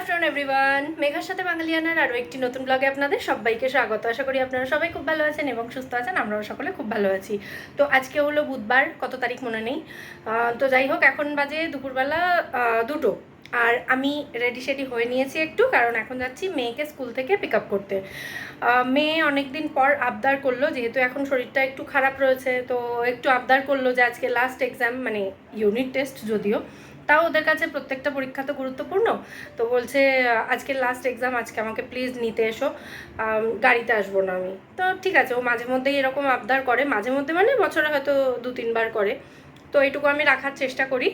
Afternoon everyone মেঘার সাথে বাঙালিয়ানার আরও একটি নতুন ব্লগে আপনাদের সবাইকে স্বাগত। আশা করি আপনারা সবাই খুব ভালো আছেন এবং সুস্থ আছেন, আমরাও সকলে খুব ভালো আছি। তো আজকে হলো বুধবার, কত তারিখ মনে নেই। তো যাই হোক, এখন বাজে দুপুরবেলা দুটো। আর আমি রেডি সেডি হয়ে নিয়েছি একটু, কারণ এখন যাচ্ছি মেয়েকে স্কুল থেকে পিক আপ করতে। মেয়ে অনেক দিন পর আবদার করল, যেহেতু এখন শরীরটা একটু খারাপ রয়েছে, তো একটু আবদার করল যে আজকে লাস্ট এক্সাম মানে ইউনিট টেস্ট যদিও। তাও ওদের কাছে প্রত্যেকটা পরীক্ষা তো গুরুত্বপূর্ণ। তো বলছে আজকে লাস্ট এক্সাম আজকে আমাকে প্লিজ নিতে এসো। গাড়িতে আসব না আমি। তো ঠিক আছে, ও মাঝে মধ্যেই এরকম আবদার করে। মাঝে মধ্যে মানে বছরে হয়তো দু, তিনবার করে। তো এইটুকু আমি রাখার চেষ্টা করি।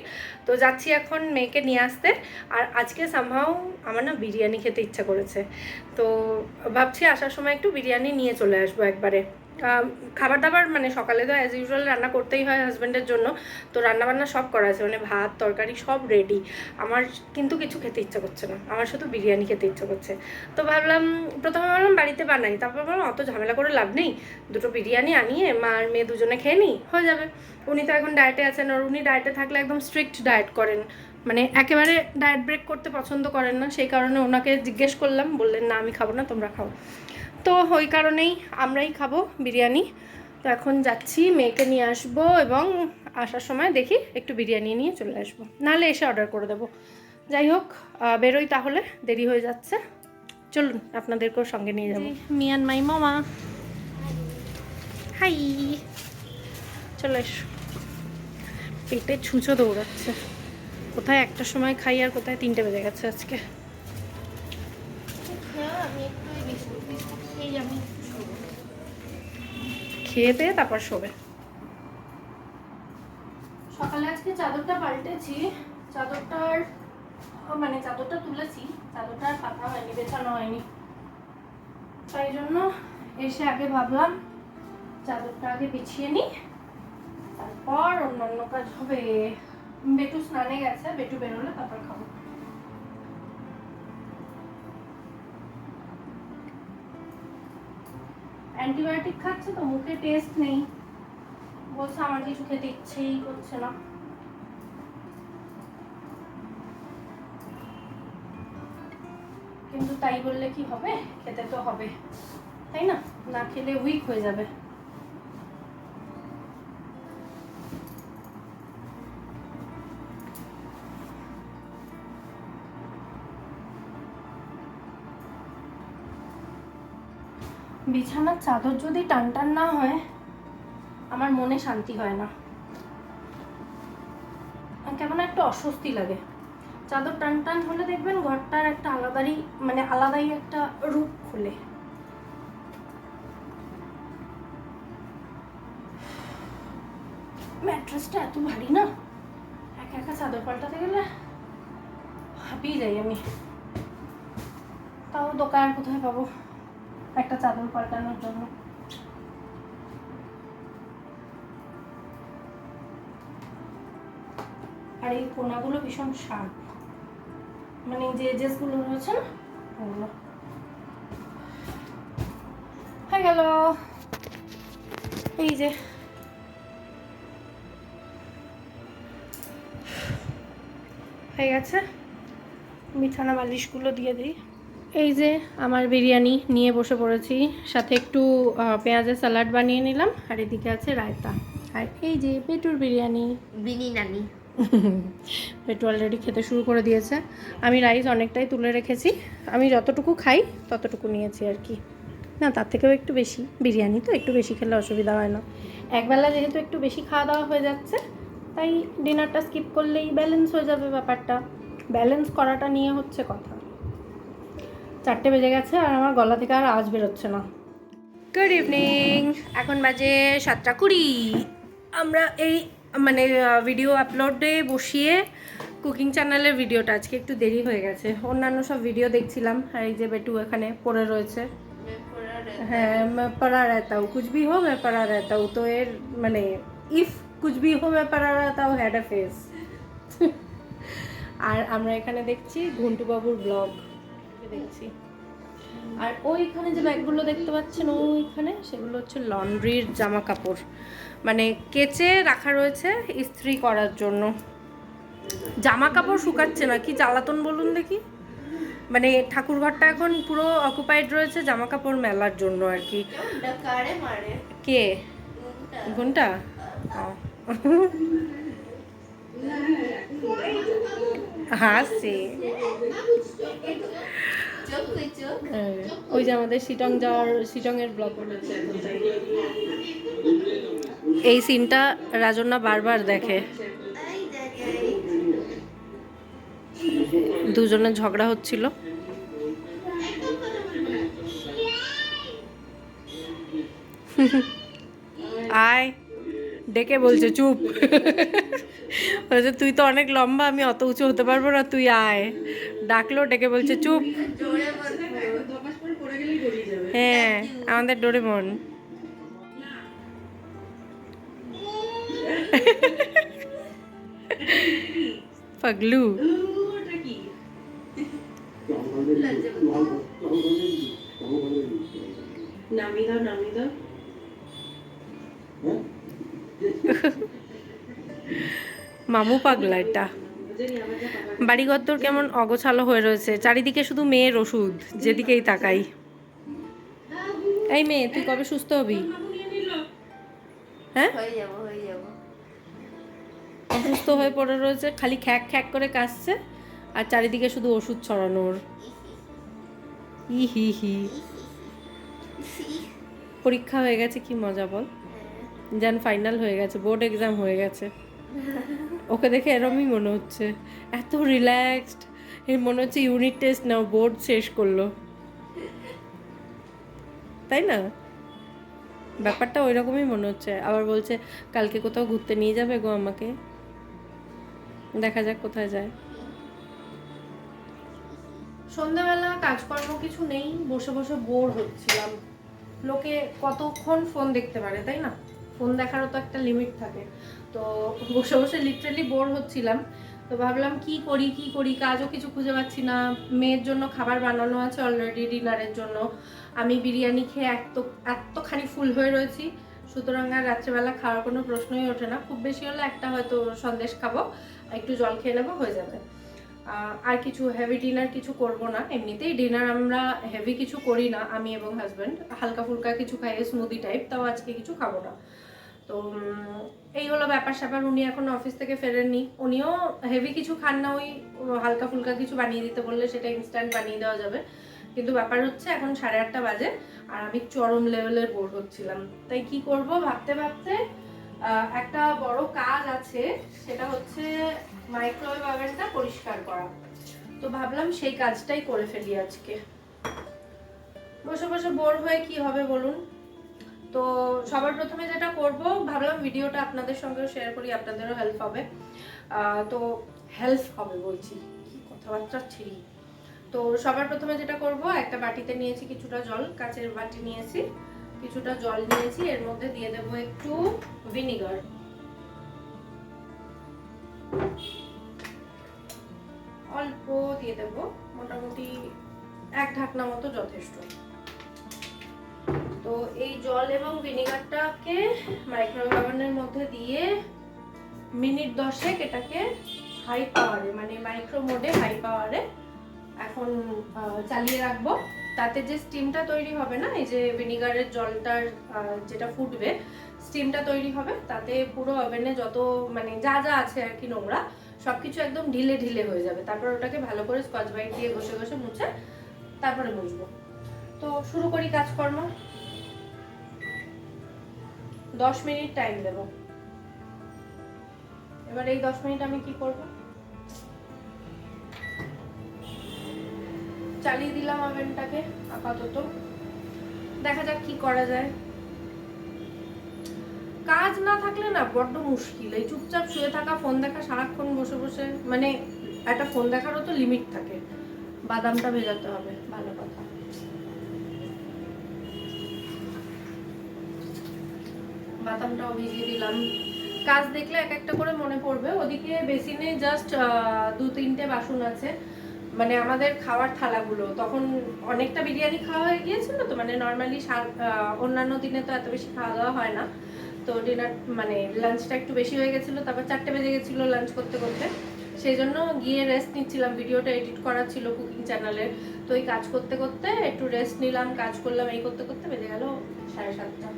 তো যাচ্ছি এখন মেয়েকে নিয়ে আসতে। আর আজকে সামহাও আমার না বিরিয়ানি খেতে ইচ্ছা করেছে। তো ভাবছি আসার সময় একটু বিরিয়ানি নিয়ে চলে আসব একবারে। খাবার দাবার মানে সকালে তো অ্যাজ ইউজুয়াল রান্না করতেই হয় হাজব্যান্ডের জন্য। তো রান্নাবান্না সব করা আছে মানে ভাত, তরকারি সব রেডি আমার কিন্তু কিছু খেতে ইচ্ছা করছে না, আমার শুধু বিরিয়ানি খেতে ইচ্ছা করছে। তো ভাবলাম, প্রথমে ভাবলাম বাড়িতে বানাই, তারপর ভাবলাম অত ঝামেলা করে লাভ নেই। দুটো বিরিয়ানি আনিয়ে মা আর মেয়ে দুজনে খেয়ে নিই, হয়ে যাবে। উনি তো এখন ডায়েটে আছেন আর উনি ডায়েটে থাকলে একদম স্ট্রিক্ট ডায়েট করেন। মানে একেবারে ডায়েট ব্রেক করতে পছন্দ করেন না, সেই কারণে ওনাকে জিজ্ঞেস করলাম, বললেন, না, আমি খাব না, তোমরা খাও। তো ওই কারণেই আমরাই খাব বিরিয়ানি। তো এখন যাচ্ছি মেয়েকে নিয়ে আসব এবং আসার সময় দেখি একটু বিরিয়ানি নিয়ে চলে আসব। নাহলে এসে অর্ডার করে দেবো। যাই হোক বেরোই তাহলে দেরি হয়ে যাচ্ছে। চলুন আপনাদেরকেও সঙ্গে নিয়ে যাব। মিয়ান মাই মামা হাই। চলে এসো। পেটে ছুঁচো দৌড়াচ্ছে। কোথায় একটা সময় খাই আর কোথায় তিনটে বেজে গেছে আজকে। খেয়ে দিয়ে তারপর শোবে। সকালে আজকে চাদরটা পাল্টেছি। চাদরটার মানে চাদরটা তুলেছি। চাদরটা আর পাতা হয়নি, বেছানো হয়নি। তাই জন্য এসে আগে ভাবলাম চাদরটা আগে বিছিয়ে নিই। তারপর অন্যান্য কাজ হবে। বেটু স্নানে গেছে, বেটু বেরোলে তারপর খাব। অ্যান্টিবায়োটিক খাচ্ছে তো, মুখে টেস্ট নেই। বলছে আমার কিছু খেতে ইচ্ছেই করছে না। কিন্তু তাই বললে কি হবে? খেতে তো হবে। তাই না? না খেলে উইক হয়ে যাবে। বিছানার চাদর যদি টান টান না হয়, আমার মনে শান্তি হয় না। কেমন একটা অস্বস্তি লাগে। চাদর টান টান হলে দেখবেন ঘরটার একটা আলাদাই মানে আলাদাই একটা রূপ খুলে। ম্যাট্রেসটা এত ভারী না? একা একা চাদর পাল্টাতে গেলে হাঁপিয়ে যাই আমি। তাও দোকান কোথায় পাবো? একটা চাদর পাল্টানোর জন্য। আর এই কোনাগুলো ভীষণ শার্প। মানে যে এজেসগুলো রয়েছে না হয়ে গেল। এই যে। হয়ে গেছে। বিছানা বালিশগুলো দিয়ে দিই। এই যে আমার বিরিয়ানি নিয়ে বসে পড়েছি। সাথে একটু পেঁয়াজের স্যালাড বানিয়ে নিলাম। আর এদিকে আছে রায়তা। আর এই যে পেটুর বিরিয়ানি। বিনি নানি। পেটু অলরেডি খেতে শুরু করে দিয়েছে। আমি রাইস অনেকটাই তুলে রেখেছি। আমি যতটুকু খাই ততটুকু নিয়েছি আর কি। না তার থেকেও একটু বেশি। বিরিয়ানি তো একটু বেশি খেলে অসুবিধা হয় না। একবেলা যেহেতু একটু বেশি খাওয়া দাওয়া হয়ে যাচ্ছে তাই ডিনারটা স্কিপ করলেই ব্যালেন্স হয়ে যাবে ব্যাপারটা। ব্যালেন্স করাটা নিয়ে হচ্ছে কথা। চারটে বেজে গেছে আর আমার গলা থেকে আর আজ বেরোচ্ছে না। গুড ইভিনিং এখন বাজে সাতটা কুড়ি। আমরা এই মানে ভিডিও আপলোডে বসিয়ে কুকিং চ্যানেলের ভিডিওটা আজকে একটু দেরি হয়ে গেছে। অন্যান্য সব ভিডিও দেখছিলাম, আর এই যে বেটু এখানে পড়ে রয়েছে। হ্যাঁ পড়া রায়তাও কুচবি হো মে পড়া রায়তাও তো এর মানে ইফ কুচবি হো মে হ্যাড আ ফেস আর আমরা এখানে দেখছি ঘুন্টু বাবুর ব্লগ দেখছি। আর ওইখানে যে ব্যাগগুলো দেখতে পাচ্ছেন ওইখানে সেগুলো হচ্ছে লন্ড্রির জামা কাপড় মানে কেচে রাখা রয়েছে ইস্ত্রি করার জন্য। জামা কাপড় শুকাচ্ছে না কি জ্বালাতন বলুন দেখি। মানে ঠাকুর ঘরটা এখন পুরো অকুপাইড রয়েছে জামা কাপড় মেলার জন্য আর কি। কে? ঘণ্টা হ্যাঁ, ওই যে আমাদের শিটং যাওয়ার শিটংয়ের ব্লগ এই সিনটা রাজন্না বারবার দেখে। দুজনের ঝগড়া হচ্ছিল। আয়। ডেকে বলছে, চুপ। বলছে, তুই তো অনেক লম্বা, আমি অত উঁচু হতে পারব না, তুই আয়। ডাকলো, ডেকে বলছে, চুপ। হ্যাঁ আমাদের ডোরেমন। পাগলু। নামি দাও নামি দাও। মামু পাগলা এটা। বাড়িঘর তোর কেমন অগোছালো হয়ে রয়েছে। চারিদিকে শুধু মেয়ের ওষুধ যেদিকেই তাকাই। এই মেয়ে তুই কবে সুস্থ হবি? হ্যাঁ? হয়ে হয়ে অসুস্থ হয়ে পড়ে রয়েছে খালি খ্যাক খ্যাক করে কাশছে আর চারিদিকে শুধু ওষুধ ছড়ানোর ই হি হি। পরীক্ষা হয়ে গেছে কি মজা বল। যেন ফাইনাল হয়ে গেছে বোর্ড এক্সাম হয়ে গেছে। ওকে দেখে এরমই মনে হচ্ছে। এত রিল্যাক্সড এর মনে হচ্ছে ইউনিট টেস্ট নাও বোর্ড শেষ করল। তাই না? ব্যাপারটা ওই রকমই মনে হচ্ছে। আবার বলছে, কালকে কোথাও ঘুরতে নিয়ে যাবে গো আমাকে? দেখা যাক কোথায় যায়। সন্ধ্যাবেলা কাজকর্ম কিছু নেই, বসে বসে বোর হচ্ছিলাম। লোকে কতক্ষণ ফোন দেখতে পারে, তাই না? ফোন দেখারও তো একটা লিমিট থাকে। তো বসে বসে লিটারেলি বোর হচ্ছিলাম। তো ভাবলাম, কি করি কি করি? কাজও কিছু খুঁজে পাচ্ছি না। মেয়ের জন্য খাবার বানানো আছে অলরেডি ডিনারের জন্য। আমি বিরিয়ানি খেয়ে এত, এতখানি ফুল হয়ে রয়েছি। সুতরাং আর রাত্রেবেলা খাওয়ার কোনো প্রশ্নই ওঠে না। খুব বেশি হলে একটা হয়তো সন্দেশ খাব, একটু জল খেয়ে নেব, হয়ে যাবে। আর কিছু হেভি ডিনার কিছু করব না। এমনিতেই ডিনার আমরা হেভি কিছু করি না, আমি এবং হাজব্যান্ড হালকা ফুলকা কিছু খাই স্মুদি টাইপ তাও আজকে কিছু খাব না। তো এই হলো ব্যাপার স্যাপার। উনি এখন অফিস থেকে ফেরেননি। উনিও হেভি কিছু খান না, ওই হালকা ফুলকা কিছু বানিয়ে দিতে বললে সেটা ইনস্ট্যান্ট বানিয়ে দেওয়া যাবে। কিন্তু ব্যাপার হচ্ছে এখন সাড়ে আটটা বাজে আর আমি চরম লেভেলের বোর হচ্ছিলাম। তাই কি করব ভাবতে ভাবতে একটা বড় কাজ আছে, সেটা হচ্ছে মাইক্রোওয়েভ ওভেনটা পরিষ্কার করা। তো ভাবলাম সেই কাজটাই করে ফেলি আজকে। বসে বসে বোর হয়ে কি হবে বলুন? তো সবার প্রথমে যেটা করব, ভাবলাম ভিডিওটা আপনাদের সঙ্গেও শেয়ার করি, আপনাদেরও হেল্প হবে। তো হেল্প হবে বলছি, কি কথাবার্তা ছিড়ি তো সবার প্রথমে যেটা করব, একটা বাটিতে নিয়েছি কিছুটা জল, কাচের বাটি নিয়েছি, কিছুটা জল নিয়েছি, এর মধ্যে দিয়ে দেবো একটু ভিনিগার অল্প দিয়ে দেবো, মোটামুটি এক ঢাকনা মতো যথেষ্ট। তো এই জল এবং ভিনিগারটাকে মাইক্রোওয়েভ ওভেনের মধ্যে দিয়ে মিনিট দশেক এটাকে হাই পাওয়ারে মানে মাইক্রো মোডে হাই পাওয়ারে এখন চালিয়ে রাখব। তাতে যে স্টিমটা তৈরি হবে না, এই যে ভিনিগারের জলটার যেটা ফুটবে স্টিমটা তৈরি হবে, তাতে পুরো ওভেনে যত মানে যা যা আছে আর কি নোংরা, সবকিছু একদম ঢিলে ঢিলে হয়ে যাবে। তারপর ওটাকে ভালো করে স্কচ বাইট দিয়ে ঘষে ঘষে মুছে তারপরে মুছবো তো শুরু করি কাজকর্ম। দশ মিনিট টাইম দেবো। এবার এই দশ মিনিট আমি কি করব? চালিয়ে দিলাম ওভেনটাকে আপাতত। দেখা যাক কি করা যায়। কাজ না থাকলে না বড্ড মুশকিল। এই চুপচাপ শুয়ে থাকা ফোন দেখা সারাক্ষণ বসে বসে মানে একটা ফোন দেখারও তো লিমিট থাকে। বাদামটা ভেজাতে হবে, ভালো কথা। বাদামটাও ভিজিয়ে দিলাম। কাজ দেখলে এক একটা করে মনে পড়বে। ওদিকে বেসিনে জাস্ট দু তিনটে বাসন আছে। মানে আমাদের খাওয়ার থালাগুলো। তখন অনেকটা বিরিয়ানি খাওয়া হয়ে গিয়েছিল তো মানে নর্মালি অন্যান্য দিনে তো এত বেশি খাওয়া দাওয়া হয় না। তো ডিনার মানে লাঞ্চটা একটু বেশি হয়ে গেছিল। তারপর চারটে বেজে গেছিল লাঞ্চ করতে করতে। সেই জন্য গিয়ে রেস্ট নিচ্ছিলাম। ভিডিওটা এডিট করা ছিল কুকিং চ্যানেলের তো এই কাজ করতে করতে একটু রেস্ট নিলাম, কাজ করলাম, এই করতে করতে বেজে গেল সাড়ে সাতটা।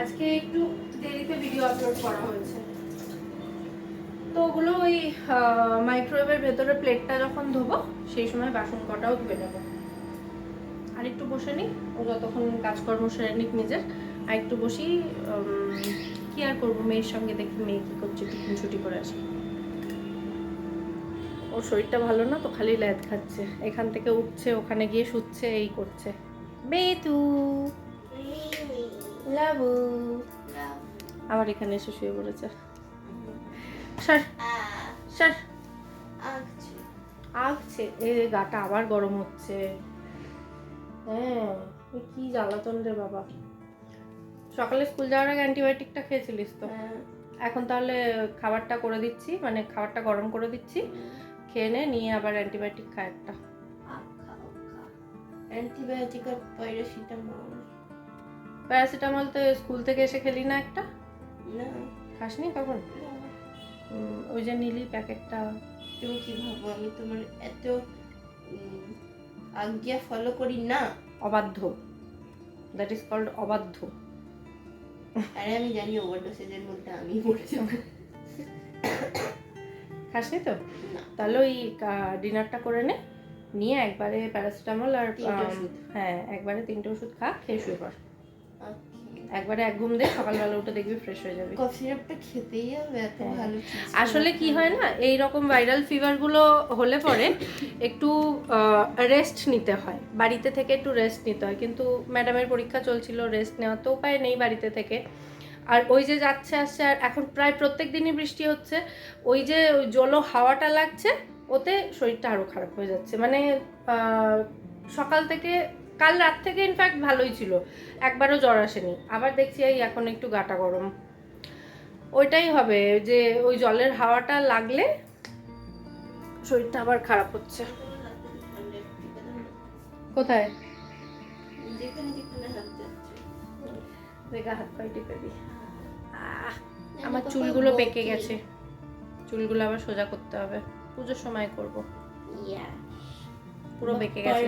আজকে একটু দেরিতে ভিডিও আপলোড করা হয়েছে। তো ওগুলো ওই মাইক্রোওয়েভের ভেতরে প্লেটটা যখন ধোবো, সেই সময় বাসন কটাও ধুয়ে নেব। আর একটু বসে নিই, ও যতক্ষণ কাজকর্ম সেরে নিক নিজের। আর একটু বসি কি আর করব, মেয়ের সঙ্গে দেখি মেয়ে কী করছে, টিফিন ছুটি করে আসি। ওর শরীরটা ভালো না, তো খালি ল্যাদ খাচ্ছে। এখান থেকে উঠছে, ওখানে গিয়ে শুচ্ছে, এই করছে। বেতু লাবু। আবার এখানে এসে শুয়ে পড়েছে। সর। সর। আগছে এ গাটা আবার গরম হচ্ছে। হ্যাঁ কি জ্বালাতন রে বাবা। সকালে স্কুল যাওয়ার আগে অ্যান্টিবায়োটিকটা খেয়েছিলিস তো? এখন তাহলে খাবারটা করে দিচ্ছি মানে খাবারটা গরম করে দিচ্ছি। খেয়ে নে নিয়ে আবার অ্যান্টিবায়োটিক খা একটা। অ্যান্টিবায়োটিক আর প্যারাসিটামল প্যারাসিটামল তো স্কুল থেকে এসে খেলি না একটা? না। খাসনি কখন? ওই যে নীলি প্যাকেটটা। তুমি কি ভাবো? আমি তোমার এত আজ্ঞা ফলো করি না? অবাধ্য। দ্যাট ইজ কল্ড অবাধ্য। আরে আমি জানি ওভারডোসেজের মধ্যে আমি যাব। খাসনি তো? তাহলে ওই ডিনারটা করে নে। নিয়ে একবারে প্যারাসিটামল আর তিনটে ওষুধ। হ্যাঁ একবারে তিনটে ওষুধ খা খেয়ে শুয়ে পড়. একবারে এক ঘুম দে সকালবেলা উঠে দেখবি ফ্রেশ হয়ে যাবে। কফ সিরাপটা খেতেই হবে এত হ্যাঁ। ভালো আসলে কি হয় না এই রকম ভাইরাল ফিভারগুলো হলে পরে একটু রেস্ট নিতে হয়। বাড়িতে থেকে একটু রেস্ট নিতে হয়। কিন্তু ম্যাডামের পরীক্ষা চলছিল রেস্ট নেওয়ার তো উপায় নেই বাড়িতে থেকে। আর ওই যে যাচ্ছে আসছে আর এখন প্রায় প্রত্যেক দিনই বৃষ্টি হচ্ছে। ওই যে ওই জলো হাওয়াটা লাগছে ওতে শরীরটা আরও খারাপ হয়ে যাচ্ছে। মানে সকাল থেকে কাল রাত থেকে ইনফ্যাক্ট ভালোই ছিল। একবারও জ্বর আসেনি। আবার দেখছি, এই এখন একটু গাটা গরম। ওইটাই হবে যে, ওই জলের হাওয়াটা লাগলে শরীরটা আবার খারাপ হচ্ছে। কোথায়? আমার চুলগুলো পেকে গেছে। চুলগুলো আবার সোজা করতে হবে। পুজোর সময় করব। ইয়া পুরো বেঁকে গেছে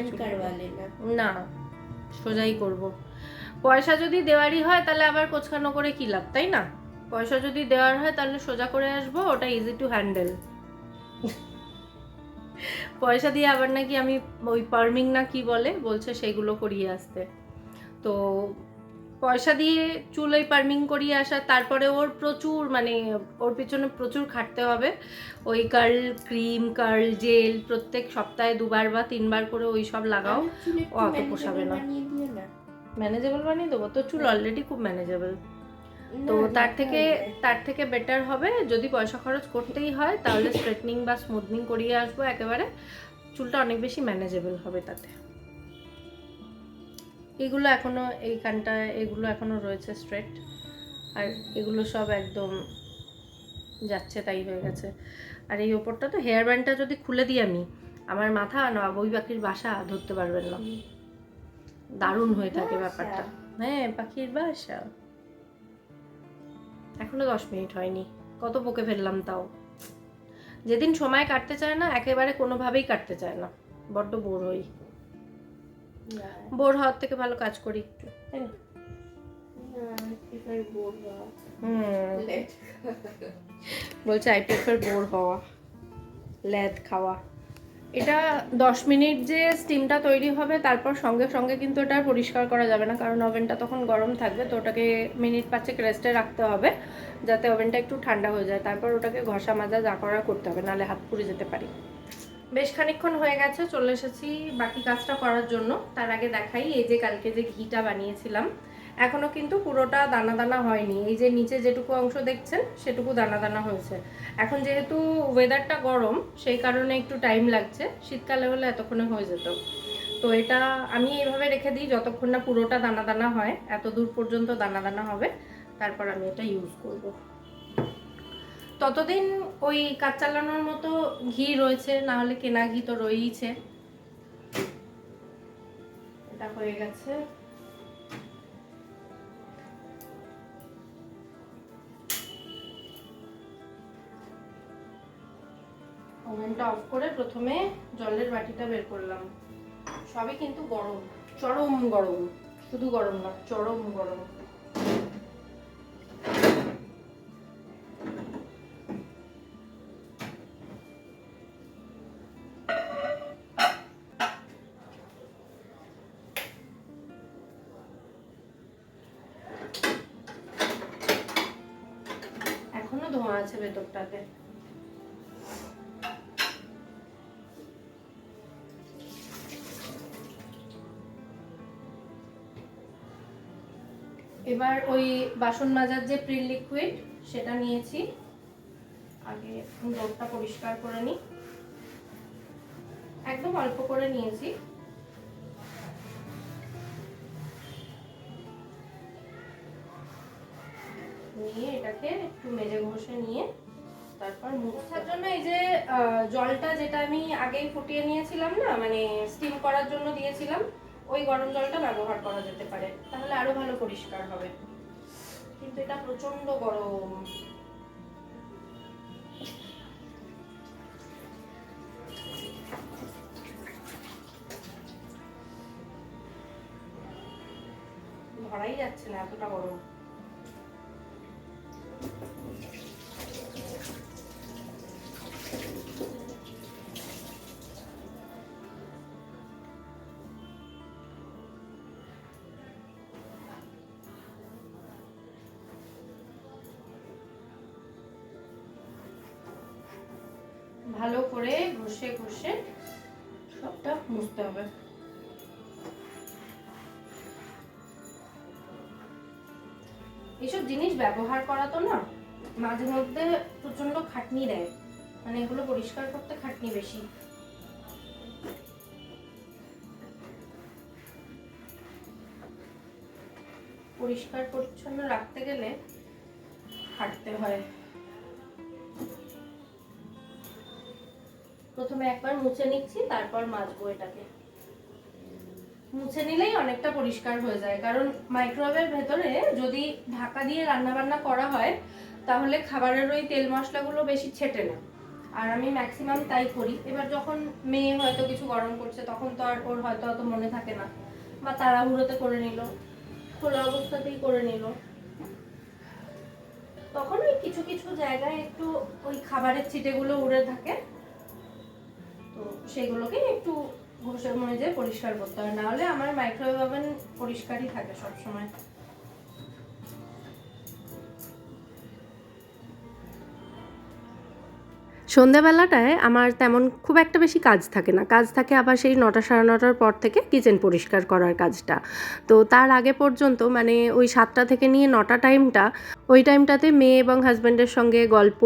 না। সোজাই করব। পয়সা যদি দেওয়ারই হয় তাহলে আবার কোচখানো করে কি লাভ তাই না? পয়সা যদি দেওয়ার হয় তাহলে সোজা করে আসব ওটা ইজি টু হ্যান্ডেল পয়সা দিয়ে আবার নাকি আমি ওই পারমিং না কি বলে বলছে সেগুলো করিয়ে আসতে। তো পয়সা দিয়ে চুল ওই পার্মিং করিয়ে আসা তারপরে ওর প্রচুর মানে ওর পিছনে প্রচুর খাটতে হবে। ওই কার্ল ক্রিম কার্ল জেল প্রত্যেক সপ্তাহে দুবার বা তিনবার করে ওই সব লাগাও। ও অত পোষাবে না। ম্যানেজেবল বানিয়ে দেবো? তো চুল অলরেডি খুব ম্যানেজেবল তো তার থেকে তার থেকে বেটার হবে যদি পয়সা খরচ করতেই হয় তাহলে স্ট্রেটনিং বা স্মুথনিং করিয়ে আসব একেবারে। চুলটা অনেক বেশি ম্যানেজেবল হবে তাতে। এগুলো এখনও এইখানটা এগুলো এখনও রয়েছে স্ট্রেট আর এগুলো সব একদম যাচ্ছে তাই হয়ে গেছে। আর এই ওপরটা তো হেয়ার ব্যান্ডটা যদি খুলে দিই আমি আমার মাথা না বই পাখির বাসা ধরতে পারবেন না। দারুণ হয়ে থাকে ব্যাপারটা। হ্যাঁ পাখির বাসা। এখনও দশ মিনিট হয়নি। কত বকে ফেললাম তাও। যেদিন সময় কাটতে চায় না একেবারে কোনোভাবেই কাটতে চায় না। বড্ড বোর হই। বোর হওয়ার থেকে ভালো কাজ করি একটু তাই না? বলছে আই প্রেফার বোর হওয়া ল্যাদ খাওয়া। এটা দশ মিনিট যে স্টিমটা তৈরি হবে তারপর সঙ্গে সঙ্গে কিন্তু এটা পরিষ্কার করা যাবে না কারণ ওভেনটা তখন গরম থাকবে তো ওটাকে মিনিট পাঁচেক রেস্টে রাখতে হবে যাতে ওভেনটা একটু ঠান্ডা হয়ে যায়। তারপর ওটাকে ঘষা মাজা যা করা করতে হবে নাহলে হাত পুড়ে যেতে পারি। বেশ খানিকক্ষণ হয়ে গেছে, চলে এসেছি বাকি কাজটা করার জন্য। তার আগে দেখাই, এই যে কালকে যে ঘিটা বানিয়েছিলাম, এখনও কিন্তু পুরোটা দানা দানা হয়নি। এই যে নিচে যেটুকু অংশ দেখছেন, সেটুকু দানা দানা হয়েছে। এখন যেহেতু ওয়েদারটা গরম, সেই কারণে একটু টাইম লাগছে। শীতকালে হলে এতক্ষণে হয়ে যেত। তো এটা আমি এইভাবে রেখে দিই, যতক্ষণ না পুরোটা দানা দানা হয় এত দূর পর্যন্ত দানা দানা হবে। তারপর আমি এটা ইউজ করব। ততদিন ওই কাজ চালানোর মতো ঘি রয়েছে, না হলে কেনা ঘি তো রয়েইছে। এটা হয়ে গেছে। ওভেনটা অফ করে প্রথমে জলের বাটিটা বের করলাম। সবই কিন্তু গরম, চরম গরম। শুধু গরম না, চরম গরম। ভেতরটাতে এবার ওই বাসন মাজার যে প্রিল লিকুইড, সেটা নিয়েছি। আগে ডোরটা পরিষ্কার করে নিই। একদম অল্প করে নিয়েছি। নিয়ে এটাকে একটু মেজে ঘষে নিয়ে তারপর মুছার জন্য এই যে জলটা যেটা আমি আগেই ফুটিয়ে নিয়েছিলাম না মানে স্টিম করার জন্য দিয়েছিলাম, ওই গরম জলটা ব্যবহার করা যেতে পারে। তাহলে আরও ভালো পরিষ্কার হবে। কিন্তু এটা প্রচণ্ড গরম। ধরাই যাচ্ছে না, এতটা গরম। জিনিস ব্যবহার করা তো না, মাঝে মধ্যে প্রচণ্ড খাটনি দেয়। মানে এগুলো পরিষ্কার করতে খাটনি বেশি। পরিষ্কার পরিচ্ছন্ন রাখতে গেলে খাটতে হয়। প্রথমে একবার মুছে নিচ্ছি, তারপর মাজবো এটাকে। মুছে নিলেই অনেকটা পরিষ্কার হয়ে যায়। কারণ মাইক্রোওয়েভের ভেতরে যদি ঢাকা দিয়ে রান্না বান্না করা হয়, তাহলে খাবারের ওই তেল মশলাগুলো বেশি ছেটে না। আর আমি ম্যাক্সিমাম তাই করি। এবার যখন মেয়ে হয়তো কিছু গরম করছে, তখন তো আর ওর হয়তো অত মনে থাকে না। বা তাড়াহুড়োতে করে নিল, খোলা অবস্থাতেই করে নিল। তখন ওই কিছু কিছু জায়গায় একটু ওই খাবারের ছিটেগুলো উড়ে থাকে। তো সেগুলোকে একটু ঘষে মজে পরিষ্কার করতে হয়। নাহলে আমার মাইক্রোওয়েভ ওভেন পরিষ্কারই থাকে সব সন্ধ্যাবেলাটায় আমার তেমন খুব একটা বেশি কাজ থাকে না। কাজ থাকে আবার সেই নটা সাড়ে নটার পর থেকে কিচেন পরিষ্কার করার কাজটা। তো তার আগে পর্যন্ত মানে ওই সাতটা থেকে নিয়ে নটা টাইমটা ওই টাইমটাতে মেয়ে এবং হাজব্যান্ডের সঙ্গে গল্প,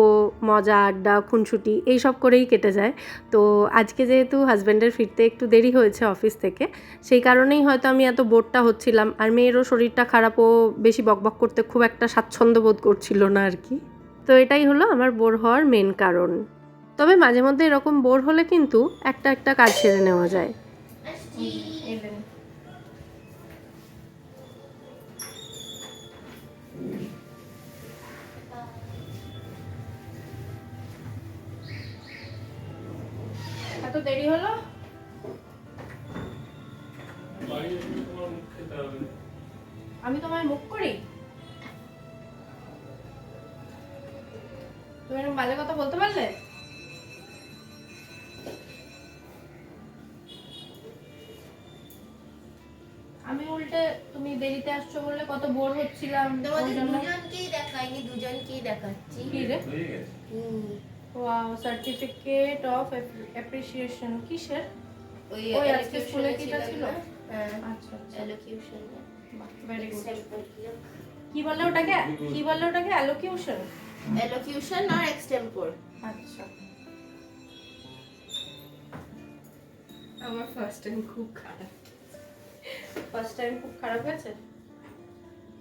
মজা, আড্ডা, খুনসুটি এইসব করেই কেটে যায়। তো আজকে যেহেতু হাজব্যান্ডের ফিরতে একটু দেরি হয়েছে অফিস থেকে, সেই কারণেই হয়তো আমি এত বোরটা হচ্ছিলাম আর মেয়েরও শরীরটা খারাপ ও বেশি বকবক করতে খুব একটা স্বাচ্ছন্দ্য বোধ করছিল না আর কি। তো এটাই হলো আমার বোর হওয়ার মেন কারণ। তবে মাঝে মধ্যে এরকম বোর হলে কিন্তু একটা একটা কাজ সেরে নেওয়া যায়। এত দেরি হলো? আমি তোমায় মুখ করি? তুমি এরকম বাজে কথা বলতে পারলে? আমি উল্টে তুমি দেরিতে আসছো বললে কত বোর হচ্ছিলাম তোমাদের দুজনকেই দেখাইনি দুজনকেই দেখাচ্ছি। কি রে হুম, ওয়াও সার্টিফিকেট অফ অ্যাপ্রিসিয়েশন কিসের? ওই ওই আজকে স্কুলে কিটা ছিল? হ্যাঁ আচ্ছা আচ্ছা। ভেরি গুড কি বলে ওটাকে? কি বলে ওটাকে? অ্যালোকিউশন Allocution আর এক্সটেম্পোর আচ্ছা। আমার ফার্স্ট টাইম খুব খারাপ। ফার্স্ট টাইম খুব খারাপ হয়েছে?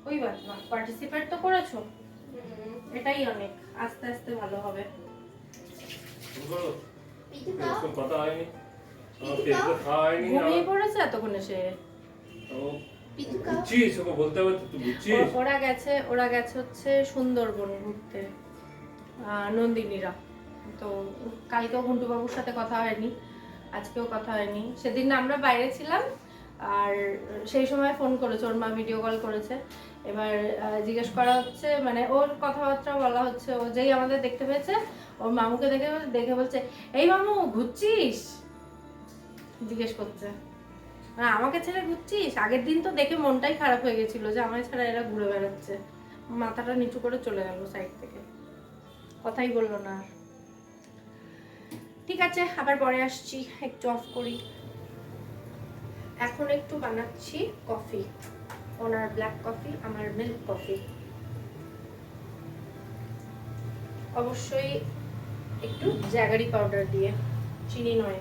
ওই বাদ না পার্টিসিপেট তো করেছ? এটাই অনেক আস্তে আস্তে ভালো হবে। কথা হয়নি? ঘুমিয়ে পড়েছে এতক্ষণে সে? ও পিঠে খাও? বুঝছিস ওকে বলতে হবে তুই বুঝছিস ওরা গেছে ওরা গেছে হচ্ছে সুন্দরবন ঘুরতে আহ, নন্দিনীরা। তো কালকেও ঘন্টু বাবুর সাথে কথা হয়নি আজকেও কথা হয়নি। সেদিন আমরা বাইরে ছিলাম আর সেই সময় ফোন করেছে, ওর মা ভিডিও কল করেছে। এবার জিজ্ঞেস করা হচ্ছে মানে ওর কথাবার্তা বলা হচ্ছে, ও যেই আমাদের দেখতে পেয়েছে, ওর মামুকে দেখে দেখে বলছে, এই মামু, ঘুরছিস? জিজ্ঞেস করছে। আমাকে ছেড়ে ঘুরছিস? আগের দিন তো দেখে মনটাই খারাপ হয়ে গেছিল যে আমার ছাড়া এরা ঘুরে বেড়াচ্ছে। মাথাটা নিচু করে চলে গেল সাইড থেকে। কথাই বলল না। ঠিক আছে, আবার পরে আসছি, একটু অফ করি। এখন একটু বানাচ্ছি কফি, ওনার ব্ল্যাক কফি আমার মিল্ক কফি অবশ্যই একটু জ্যাগারি পাউডার দিয়ে, চিনি নয়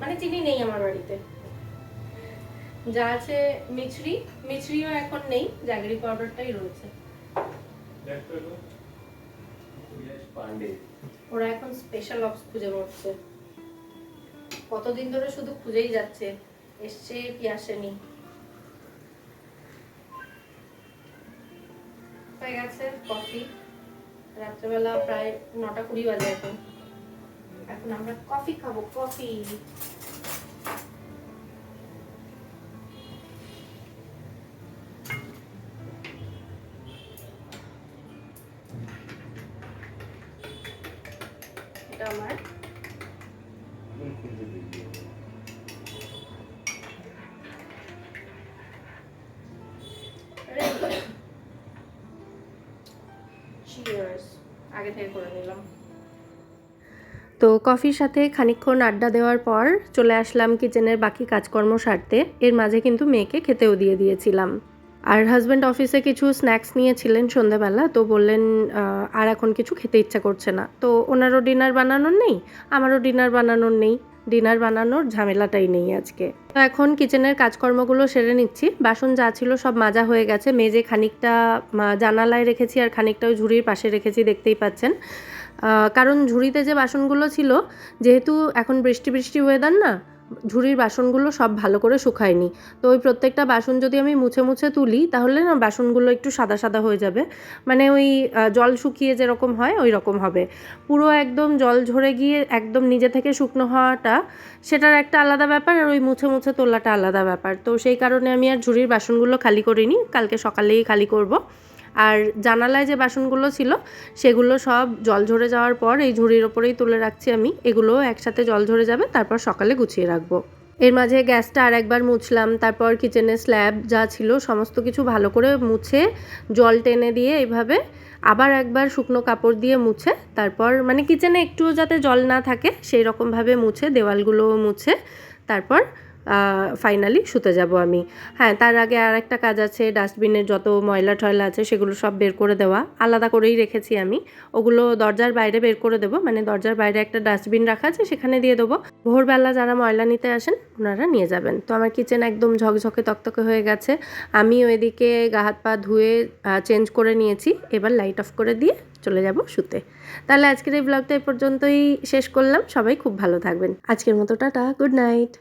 মানে চিনি নেই আমার বাড়িতে। যা আছে মিছরি, মিছরিও এখন নেই জ্যাগারি পাউডারটাই রয়েছে। ওরা এখন স্পেশাল অপস খুঁজে মরছে কতদিন ধরে শুধু খুঁজেই যাচ্ছে। এসছে কি আসেনি হয়ে গেছে কফি। রাত্রেবেলা প্রায় নটা কুড়ি বাজে এখন। এখন আমরা কফি খাব, কফি। এটা আমার থেকে করে নিলাম। তো কফির সাথে খানিকক্ষণ আড্ডা দেওয়ার পর চলে আসলাম কিচেনের বাকি কাজকর্ম সারতে। এর মাঝে কিন্তু মেয়েকে খেতেও দিয়ে দিয়েছিলাম। আর হাজব্যান্ড অফিসে কিছু স্ন্যাক্স নিয়েছিলেন সন্ধেবেলা, তো বললেন আর এখন কিছু খেতে ইচ্ছা করছে না। তো ওনারও ডিনার বানানোর নেই, আমারও ডিনার বানানোর নেই। ডিনার বানানোর ঝামেলাটাই নেই আজকে। তো এখন কিচেনের কাজকর্মগুলো সেরে নিচ্ছি। বাসন যা ছিল সব মাজা হয়ে গেছে। মেজে খানিকটা জানালায় রেখেছি আর খানিকটা ওই ঝুড়ির পাশে রেখেছি, দেখতেই পাচ্ছেন। কারণ ঝুড়িতে যে বাসনগুলো ছিল, যেহেতু এখন বৃষ্টি বৃষ্টি ওয়েদার না ঝুড়ির বাসনগুলো সব ভালো করে শুকায়নি। তো ওই প্রত্যেকটা বাসন যদি আমি মুছে মুছে তুলি, তাহলে না বাসনগুলো একটু সাদা সাদা হয়ে যাবে। মানে ওই জল শুকিয়ে যেরকম হয়, ওই রকম হবে। পুরো একদম জল ঝরে গিয়ে একদম নিজে থেকে শুকনো হওয়াটা সেটার একটা আলাদা ব্যাপার আর ওই মুছে মুছে তোলাটা আলাদা ব্যাপার। তো সেই কারণে আমি আর ঝুড়ির বাসনগুলো খালি করিনি। কালকে সকালেই খালি করব। আর জানালায় যে বাসনগুলো ছিল, সেগুলো সব জল ঝরে যাওয়ার পর এই ঝুড়ির ওপরেই তুলে রাখছি আমি। এগুলোও একসাথে জল ঝরে যাবে, তারপর সকালে গুছিয়ে রাখব। এর মাঝে গ্যাসটা আর একবার মুছলাম, তারপর কিচেনের স্ল্যাব যা ছিল সমস্ত কিছু ভালো করে মুছে জল টেনে দিয়ে এইভাবে আবার একবার শুকনো কাপড় দিয়ে মুছে, তারপর মানে কিচেনে একটুও যাতে জল না থাকে, সেই রকমভাবে মুছে, দেওয়ালগুলোও মুছে, তারপর ফাইনালি শুতে যাব আমি। হ্যাঁ তার আগে আর একটা কাজ আছে ডাস্টবিনের যত ময়লা টয়লা আছে সেগুলো সব বের করে দেওয়া। আলাদা করেই রেখেছি আমি। ওগুলো দরজার বাইরে বের করে দেবো মানে দরজার বাইরে একটা ডাস্টবিন রাখা আছে সেখানে দিয়ে দেবো। ভোরবেলা যারা ময়লা নিতে আসেন, ওনারা নিয়ে যাবেন। তো আমার কিচেন একদম ঝকঝকে তকতকে হয়ে গেছে। আমি ওইদিকে গা হাত পা ধুয়ে চেঞ্জ করে নিয়েছি। এবার লাইট অফ করে দিয়ে চলে যাব শুতে। তাহলে আজকের এই ব্লগটা এই পর্যন্তই শেষ করলাম। সবাই খুব ভালো থাকবেন। আজকের মতো, টাটা গুড নাইট